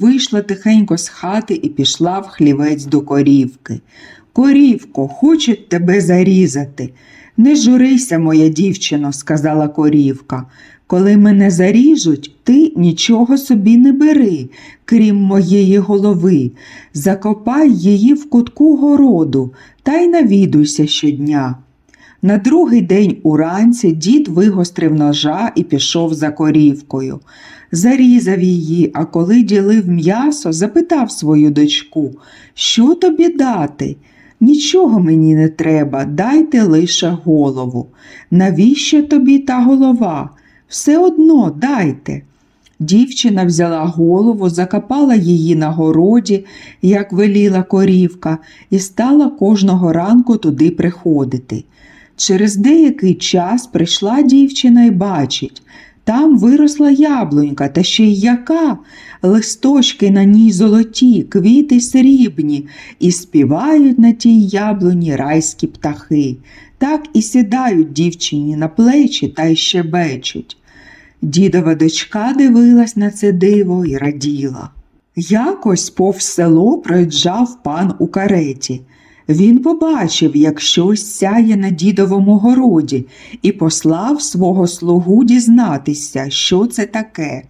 вийшла тихенько з хати і пішла в хлівець до корівки. Корівко, хочуть тебе зарізати. Не журися, моя дівчино, сказала корівка. Коли мене заріжуть, ти нічого собі не бери, крім моєї голови. Закопай її в кутку городу та й навідуйся щодня. На другий день уранці дід вигострив ножа і пішов за корівкою. Зарізав її, а коли ділив м'ясо, запитав свою дочку, що тобі дати? Нічого мені не треба, дайте лише голову. Навіщо тобі та голова? Все одно дайте. Дівчина взяла голову, закопала її на городі, як веліла корівка, і стала кожного ранку туди приходити. Через деякий час прийшла дівчина і бачить, там виросла яблунька, та ще й яка, листочки на ній золоті, квіти срібні, і співають на тій яблуні райські птахи. Так і сідають дівчині на плечі та й щебечуть. Дідова дочка дивилась на це диво і раділа. Якось повз село проїжджав пан у кареті. Він побачив, як щось сяє на дідовому городі, і послав свого слугу дізнатися, що це таке.